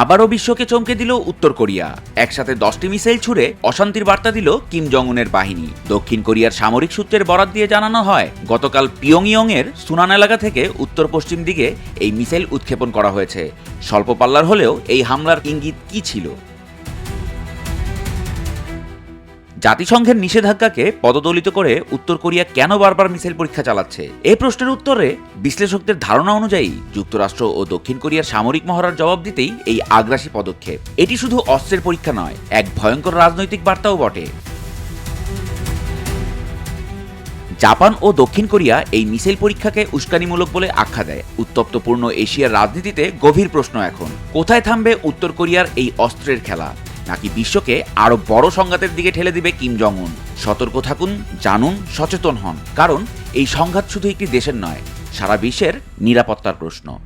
আবারও বিশ্বকে চমকে দিল উত্তর কোরিয়া। একসাথে দশটি মিসাইল ছুড়ে অশান্তির বার্তা দিল কিম জং উনের বাহিনী। দক্ষিণ কোরিয়ার সামরিক সূত্রের বরাত দিয়ে জানানো হয়, গতকাল পিয়ংইয়ং এর সুনান এলাকা থেকে উত্তর পশ্চিম দিকে এই মিসাইল উৎক্ষেপণ করা হয়েছে। স্বল্প পাল্লার হলেও এই হামলার ইঙ্গিত কি ছিল? জাতিসংঘের নিষেধাজ্ঞাকে পদদলিত করে উত্তর কোরিয়া কেন বারবার মিসাইল পরীক্ষা চালাচ্ছে? এই প্রশ্নের উত্তরে বিশ্লেষকদের ধারণা অনুযায়ী যুক্তরাষ্ট্র ও দক্ষিণ কোরিয়ার সামরিক মহড়ার জবাব দিতেই এই আগ্রাসী পদক্ষেপ। এটি শুধু অস্ত্রের পরীক্ষা নয়, এক ভয়ঙ্কর রাজনৈতিক বার্তাও বটে। জাপান ও দক্ষিণ কোরিয়া এই মিসাইল পরীক্ষাকে উস্কানিমূলক বলে আখ্যা দেয়। উত্তপ্তপূর্ণ এশিয়ার রাজনীতিতে গভীর প্রশ্ন এখন, কোথায় থামবে উত্তর কোরিয়ার এই অস্ত্রের খেলা? নাকি বিশ্বকে আরও বড় সংঘাতের দিকে ঠেলে দিবে কিম জং উন সতর্ক থাকুন, জানুন, সচেতন হন। কারণ এই সংঘাত শুধু একটি দেশের নয়, সারা বিশ্বের নিরাপত্তার প্রশ্ন।